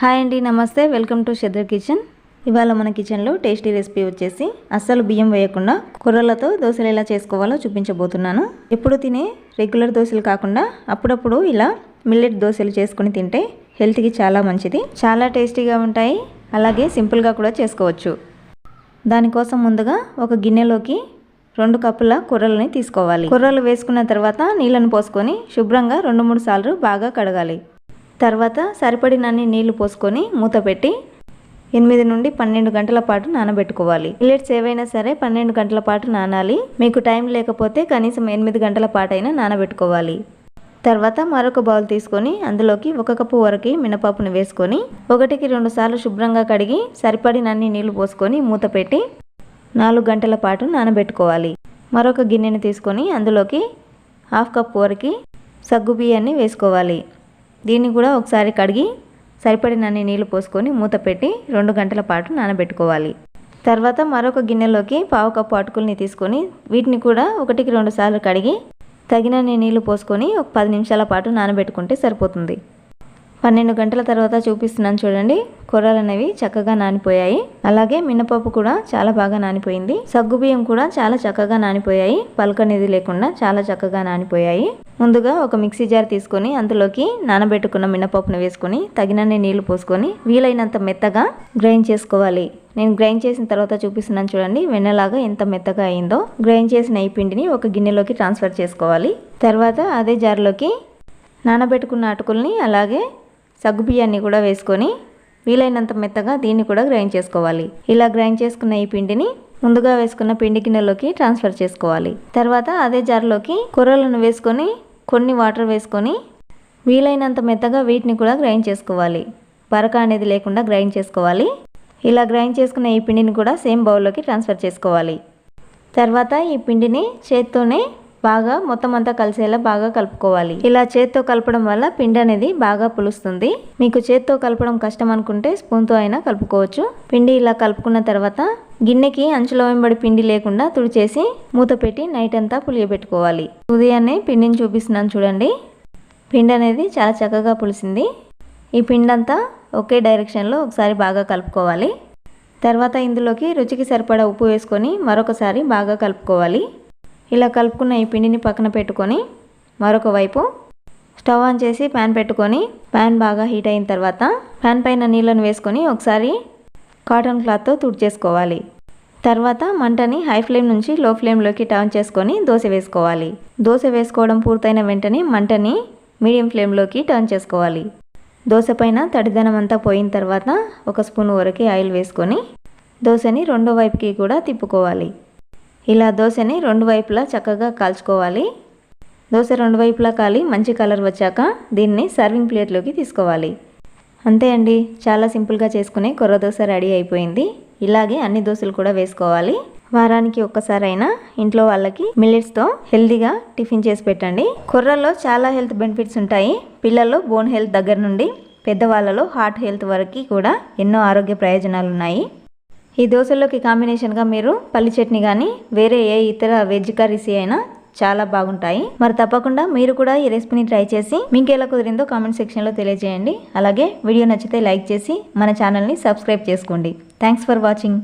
Hi అండి నమస్తే. Welcome to షెదర్ కిచెన్. ఇవాళ మన కిచెన్లో టేస్టీ రెసిపీ వచ్చేసి అస్సలు బియ్యం వేయకుండా కూరలతో దోశలు ఎలా చేసుకోవాలో చూపించబోతున్నాను. ఎప్పుడు తినే రెగ్యులర్ దోశలు కాకుండా అప్పుడప్పుడు ఇలా మిల్లెట్ దోశలు చేసుకుని తింటే హెల్త్కి చాలా మంచిది. చాలా టేస్టీగా ఉంటాయి. అలాగే సింపుల్గా కూడా చేసుకోవచ్చు. దానికోసం ముందుగా ఒక గిన్నెలోకి రెండు కప్పుల కూరలని తీసుకోవాలి. కూరలు వేసుకున్న తర్వాత నీళ్ళను పోసుకొని శుభ్రంగా రెండు మూడు సార్లు బాగా కడగాలి. తర్వాత సరిపడినన్ని నీళ్ళు పోసుకొని మూత పెట్టి ఎనిమిది నుండి పన్నెండు గంటల పాటు నానబెట్టుకోవాలి. మిల్లెట్స్ ఏవైనా సరే పన్నెండు గంటల పాటు నానాలి. మీకు టైం లేకపోతే కనీసం ఎనిమిది గంటల పాటైనా నానబెట్టుకోవాలి. తర్వాత మరొక బౌల్ తీసుకొని అందులోకి ఒక కప్పు వరకు మినపప్పును వేసుకొని ఒకటికి రెండు సార్లు శుభ్రంగా కడిగి సరిపడినన్ని నీళ్ళు పోసుకొని మూత పెట్టి నాలుగు గంటల పాటు నానబెట్టుకోవాలి. మరొక గిన్నెని తీసుకొని అందులోకి హాఫ్ కప్ వరకు సగ్గు బియ్యాన్ని వేసుకోవాలి. దీన్ని కూడా ఒకసారి కడిగి సరిపడినన్ని నీళ్ళు పోసుకొని మూత పెట్టి రెండు గంటల పాటు నానబెట్టుకోవాలి. తర్వాత మరొక గిన్నెలోకి పావు కప్పు అటుకుల్ని తీసుకొని వీటిని కూడా ఒకటికి రెండు సార్లు కడిగి తగినన్ని నీళ్ళు పోసుకొని ఒక పది నిమిషాల పాటు నానబెట్టుకుంటే సరిపోతుంది. పన్నెండు గంటల తర్వాత చూపిస్తున్నాను చూడండి. కూరలు అనేవి చక్కగా నానిపోయాయి. అలాగే మినపప్పు కూడా చాలా బాగా నానిపోయింది. సగ్గుబియ్యం కూడా చాలా చక్కగా నానిపోయాయి. పలక అనేది లేకుండా చాలా చక్కగా నానిపోయాయి. ముందుగా ఒక మిక్సీ జార్ తీసుకొని అందులోకి నానబెట్టుకున్న మినపప్పును వేసుకొని తగినన్ని నీళ్ళు పోసుకొని వీలైనంత మెత్తగా గ్రైండ్ చేసుకోవాలి. నేను గ్రైండ్ చేసిన తర్వాత చూపిస్తున్నాను చూడండి. వెన్నలాగా ఎంత మెత్తగా అయిందో. గ్రైండ్ చేసిన ఈ పిండిని ఒక గిన్నెలోకి ట్రాన్స్ఫర్ చేసుకోవాలి. తర్వాత అదే జార్లోకి నానబెట్టుకున్న అటుకుల్ని అలాగే సగ్గుబియ్యాన్ని కూడా వేసుకొని వీలైనంత మెత్తగా దీన్ని కూడా గ్రైండ్ చేసుకోవాలి. ఇలా గ్రైండ్ చేసుకున్న ఈ పిండిని ముందుగా వేసుకున్న పిండి గిన్నెలోకి ట్రాన్స్ఫర్ చేసుకోవాలి. తర్వాత అదే జార్లోకి కూరలను వేసుకొని కొన్ని వాటర్ వేసుకొని వీలైనంత మెత్తగా వీటిని కూడా గ్రైండ్ చేసుకోవాలి. బరక అనేది లేకుండా గ్రైండ్ చేసుకోవాలి. ఇలా గ్రైండ్ చేసుకున్న ఈ పిండిని కూడా సేమ్ బౌల్లోకి ట్రాన్స్ఫర్ చేసుకోవాలి. తర్వాత ఈ పిండిని చేత్తోనే బాగా మొత్తం అంతా కలిసేలా బాగా కలుపుకోవాలి. ఇలా చేత్తో కలపడం వల్ల పిండి అనేది బాగా పులుస్తుంది. మీకు చేత్తో కలపడం కష్టం అనుకుంటే స్పూన్తో అయినా కలుపుకోవచ్చు. పిండి ఇలా కలుపుకున్న తర్వాత గిన్నెకి అంచులో వెంబడి పిండి లేకుండా తుడిచేసి మూత పెట్టి నైట్ అంతా పులియబెట్టుకోవాలి. ఉదయాన్నే పిండిని చూపిస్తున్నాను చూడండి. పిండి అనేది చాలా చక్కగా పులిసింది. ఈ పిండి అంతా ఒకే డైరెక్షన్లో ఒకసారి బాగా కలుపుకోవాలి. తర్వాత ఇందులోకి రుచికి సరిపడా ఉప్పు వేసుకొని మరొకసారి బాగా కలుపుకోవాలి. ఇలా కలుపుకున్న ఈ పిండిని పక్కన పెట్టుకొని మరొక వైపు స్టవ్ ఆన్ చేసి ప్యాన్ పెట్టుకొని ప్యాన్ బాగా హీట్ అయిన తర్వాత ప్యాన్ పైన నీళ్ళను వేసుకొని ఒకసారి కాటన్ క్లాత్తో తుడిచేసుకోవాలి. తర్వాత మంటని హై ఫ్లేమ్ నుంచి లో ఫ్లేమ్లోకి టర్న్ చేసుకొని దోశ వేసుకోవాలి. దోశ వేసుకోవడం పూర్తయిన వెంటనే మంటని మీడియం ఫ్లేమ్లోకి టర్న్ చేసుకోవాలి. దోశ పైన తడిదనం అంతా పోయిన తర్వాత ఒక స్పూన్ వరకు ఆయిల్ వేసుకొని దోశని రెండో వైపుకి కూడా తిప్పుకోవాలి. ఇలా దోశని రెండు వైపులా చక్కగా కాల్చుకోవాలి. దోశ రెండు వైపులా కాలి మంచి కలర్ వచ్చాక దీన్ని సర్వింగ్ ప్లేట్లోకి తీసుకోవాలి. అంతే అండి. చాలా సింపుల్గా చేసుకునే కొర్ర దోశ రెడీ అయిపోయింది. ఇలాగే అన్ని దోశలు కూడా వేసుకోవాలి. వారానికి ఒక్కసారైనా ఇంట్లో వాళ్ళకి మిల్లెట్స్తో హెల్తీగా టిఫిన్ చేసి పెట్టండి. కొర్రలో చాలా హెల్త్ బెనిఫిట్స్ ఉంటాయి. పిల్లల్లో బోన్ హెల్త్ దగ్గర నుండి పెద్దవాళ్ళలో హార్ట్ హెల్త్ వరకు కూడా ఎన్నో ఆరోగ్య ప్రయోజనాలు ఉన్నాయి ఈ దోశల్లోకి కాంబినేషన్గా మీరు పల్లి చట్నీ కానీ వేరే ఏ ఇతర వెజ్ కర్రీస్ అయినా చాలా బాగుంటాయి. మరి తప్పకుండా మీరు కూడా ఈ రెసిపీని ట్రై చేసి మీకు ఎలా కుదిరిందో కామెంట్ సెక్షన్లో తెలియజేయండి. అలాగే వీడియో నచ్చితే లైక్ చేసి మన ఛానల్ని సబ్స్క్రైబ్ చేసుకోండి. Thanks for watching.